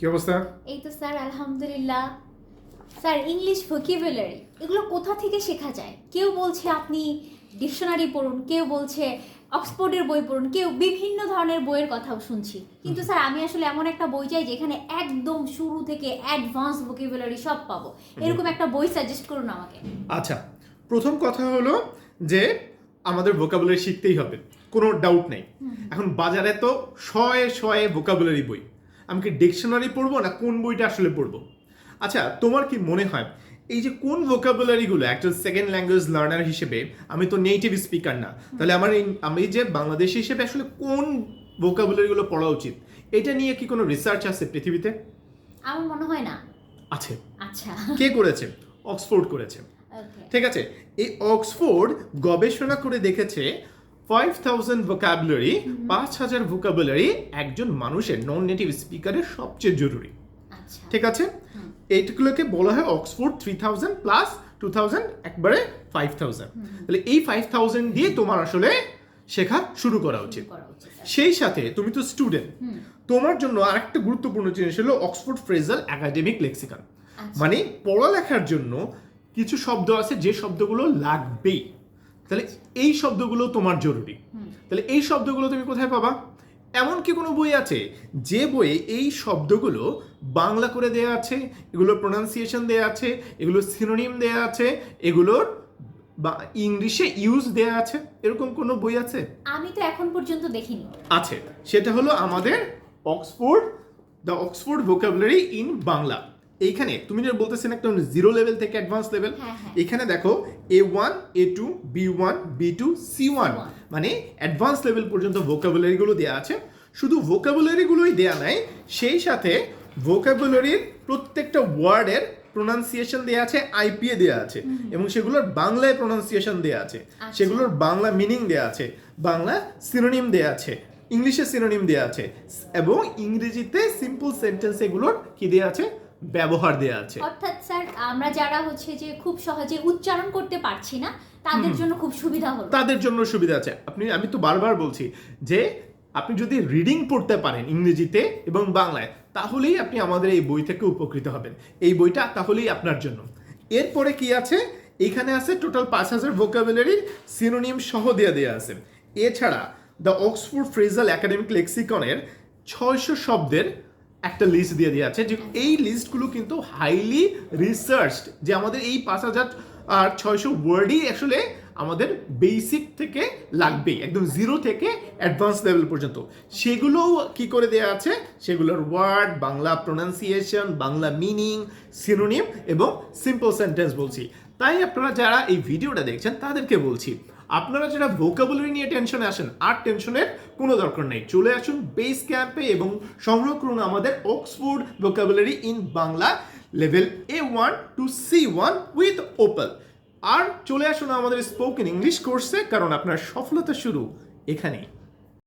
কি অবস্থা? এই তো স্যার আলহামদুলিল্লাহ। স্যার ইংলিশ ভোকিবুলারি এগুলো কোথা থেকে শেখা যায়? কেউ বলছে আপনি ডিকশনারি পড়ুন কেউ বলছে অক্সফোর্ডের বই পড়ুন কেউ বিভিন্ন ধরনের বইয়ের কথাও শুনছি। কিন্তু স্যার আমি আসলে এমন একটা বই চাই যেখানে একদম শুরু থেকে অ্যাডভান্স ভোকিবুলারি সব পাবো। এরকম একটা বই সাজেস্ট করুন আমাকে। আচ্ছা প্রথম কথা হলো যে আমাদের ভোকাবুলারি শিখতেই হবে কোনো ডাউট নেই। এখন বাজারে তো শয়ে শয়ে ভোকাবুলারি বই। আমি কি ডিকশনারি পড়ব না কোন বইটা আসলে পড়ব? আচ্ছা তোমার কি মনে হয় এই যে কোন ভোকাবুলারিগুলো একজন সেকেন্ড ল্যাঙ্গুয়েজ লার্নার হিসেবে আমি তো নেটিভ স্পিকার না তাহলে আমার এই- আমি যে বাংলাদেশি হিসেবে আসলে কোন ভোকাবুলারিগুলো পড়া উচিত এটা নিয়ে কি কোনো রিসার্চ আছে পৃথিবীতে? আমার মনে হয় না। আছে। আচ্ছা। কে করেছে? অক্সফোর্ড করেছে। ঠিক আছে এই অক্সফোর্ড গবেষণা করে দেখেছে ফাইভ থাউজেন্ড ভোকাবুলারি পাঁচ হাজার ভোকাবুলারি একজন মানুষের নন নেটিভ স্পিকারের সবচেয়ে জরুরি। আচ্ছা। ঠিক আছে? এইগুলোকে বলা হয় Oxford three thousand plus two thousand একবারে ফাইভ থাউজেন্ড তাহলে এই ফাইভ থাউজেন্ড দিয়ে তোমার আসলে শেখা শুরু করা উচিত। সেই সাথে তুমি তো স্টুডেন্ট তোমার জন্য আরেকটা গুরুত্বপূর্ণ জিনিস হলো অক্সফোর্ড ফ্রেজাল একাডেমিক লেক্সিকান আচ্ছা। মানে পড়ালেখার জন্য কিছু শব্দ আছে যে শব্দগুলো লাগবেই। তাহলে এই শব্দগুলো তোমার জরুরি। তাহলে এই শব্দগুলো তুমি কোথায় পাবা? এমন কি কোনো বই আছে যে বইয়ে এই শব্দগুলো বাংলা করে দেয়া আছে এগুলোর প্রোনাউন্সিয়েশন দেয়া আছে এগুলোর সিনোনিম দেয়া আছে এগুলোর বা ইংলিশে ইউজ দেয়া আছে? এরকম কোনো বই আছে? আমি তো এখন পর্যন্ত দেখিনি। আছে। সেটা হলো আমাদের Oxford the Oxford vocabulary in Bangla এইখানে তুমি যে বলতেছেন একটা জিরো লেভেল থেকে অ্যাডভান্স লেভেল হ্যাঁ, হ্যাঁ। এখানে দেখো A one A two B one B two C one মানে অ্যাডভান্স লেভেল পর্যন্ত ভোকাবুলারিগুলো দেওয়া আছে। শুধু ভোকাবুলারিগুলোই দেয়া নাই সেই সাথে ভোকাবুলারির প্রত্যেকটা ওয়ার্ডের প্রোনাউন্সিয়েশন দেওয়া আছে আইপিএ দেওয়া আছে। এবং সেগুলোর বাংলায় প্রোনাউন্সিয়েশন দেওয়া আছে। আচ্ছা। সেগুলোর বাংলা মিনিং দেওয়া আছে। বাংলা সিনোনিম দেওয়া আছে। ইংলিশে সিনোনিম দেওয়া আছে। এবং ইংরেজিতে সিম্পল সেন্টেন্স এগুলোর কি দেওয়া আছে? ব্যবহার দেওয়া আছে। অর্থাৎ স্যার আমরা যারা হচ্ছে যে খুব সহজে উচ্চারণ করতে পারছি না তাদের জন্য খুব সুবিধা হলো। তাদের জন্য সুবিধা আছে। আপনি আমি তো বারবার বলছি যে আপনি যদি রিডিং পড়তে পারেন ইংরেজিতে এবং বাংলায় তাহলেই আপনি আমাদের এই বই থেকে উপকৃত হবেন। এই বইটা তাহলেই আপনার জন্য। এরপরে কি আছে? এখানে আছে টোটাল পাঁচ হাজার ভোকাবুলারির সিনোনিম সহ দেওয়া দেওয়া আছে। এছাড়া দ্য অক্সফোর্ড ফ্রেজাল একাডেমিক লেক্সিকনের ছয়শো শব্দের একটা লিস্ট দিয়ে দেওয়া আছে যে এই লিস্টগুলো কিন্তু হাইলি রিসার্চড যে আমাদের এই পাঁচ হাজার আর ছয়শো ওয়ার্ডই আসলে আমাদের বেসিক থেকে লাগবেই, একদম জিরো থেকে অ্যাডভান্স লেভেল পর্যন্ত। সেগুলোও কি করে দেওয়া আছে? সেগুলোর word Bangla pronunciation Bangla meaning synonym এবং সিম্পল সেন্টেন্স বলছি। তাই আপনারা যারা এই ভিডিওটা দেখছেন, তাদেরকে বলছি, আপনারা যারা ভোকাবুলারি নিয়ে টেনশনে আসেন আর টেনশনের কোনো দরকার নেই। চলে আসুন বেস ক্যাম্পে এবং সংগ্রহ করুন আমাদের Oxford vocabulary in Bangla level A one two C one with Opel আর চলে আসুন আমাদের স্পোকেন ইংলিশ কোর্সে কারণ আপনার সফলতা শুরু এখানেই।